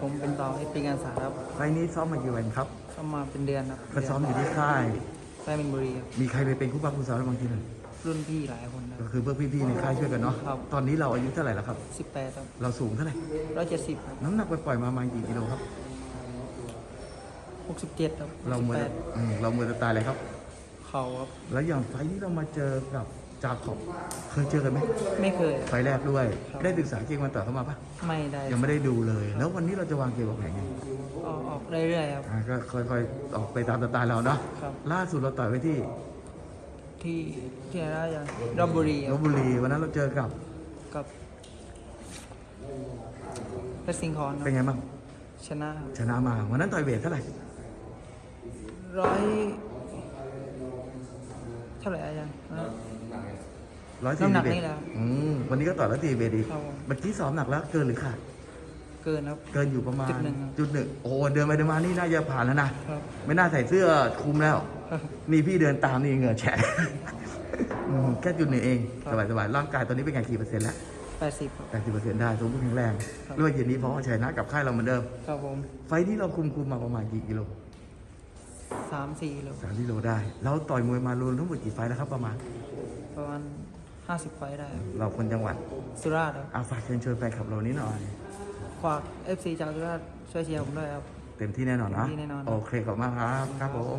ผมเป็นต่อเอปีงานสาครับไฟล์นี้ซ้อมมากี่วันครับเข้ามาเป็นเดือนครับก็ซ้อมอยู่ที่ค่ายแฟมินบุรีครับมีใครไปเป็นคู่ปรับคู่ซ้อมบางทีหนึ่งรุ่นพี่หลายคนคก็รับคือเพื่อพี่ๆในค่ายช่วยกันเนาะครับตอนนี้เราอายุเท่าไหร่แล้วครับสิบแปดครับเราสูงเท่าไหร่ร้อยเจ็ดสิบครับน้ำหนักปล่อยๆมาประมาณกี่กิโลครับหกสิบเจ็ดครับเราสิเมื่บอแปดอืมเราเมื่อจะตายเลยครับ เข่าครับแล้วอย่างไฟล์นี้เรามาเจอกับ จาขอบเคยเจอกันไหมไม่เคยไฟล์แรกด้วยครับได้ศึกษาเกมมันต่อเข้ามาปะไม่ได้ยังไม่ได้ดูเลย แล้ววันนี้เราจะวางเกมวางแผนไงออกออกเรื่อยๆครับ อ่าก็ค่อยๆออกไปตามสไตล์เราเนาะครับ ล่าสุดเราต่อยไว้ที่ที่ที่ไหนได้ยังรอบบุรีคลรับบบุรีวันนั้นเราเจอกับกับเพชรสิงห์คอนคเป็นรับไงบ้างชนะครับชนะมาวันนั้นต่อยเวทเท่าไหร่ร้อยเท่าไหร่อะยังนะ ร้อยสี่น้ำหนัสิบกเอ็นี่ดแหละอืมวันนี้ก็ต่อยร้อยสี่สิบเอ็ดอีกครับผม เมื่อกี้ซ้อมหนักแล้วเกินหรือขาดเกินครับ เกินอยู่ประมาณจุดหนึ่งครับ จุดหนึ่งโอ้เดินไปเดินมานี่น่าจะผ่านแล้วนะครับ ไม่น่าใส่เสื้อคลุมแล้ว นี่พี่เดินตามนี่เหงื่อแฉะ อืมแค่จุดหนึ่งเองครับสบายๆร่างกายตอนนี้เป็นไงกี่เปอร์เซ็นต์แล้วแปดสิบครับ แปดสิบเปอร์เซ็นต์ได้สมบูรณ์แข็งแรงครับด้วยเย็นนี้เพราะว่าชัยนะกับค่ายเราเหมือนเดิม ครับผมไฟล์นี้เราคุมคุมมาประมาณกี่กิโลสามสี่โลสามกิโลได้เราต่อยมวยมารวมทั้งหมดกี่ไฟล์แล้วครับประมาณประมาณ ห้าสิบไฟได้ครับเราคนจังหวัดสุราษฎร์ครับอาฝากเชิญชวนแฟนคลับเรานี้หน่อยฝากเอฟซีจากสุราษฎร์ช่วยเชียร์ผมด้วยครับ เต็มที่แน่นอนนะเต็มที่แน่นอน โอเคขอบคุณมากครับ ครับผม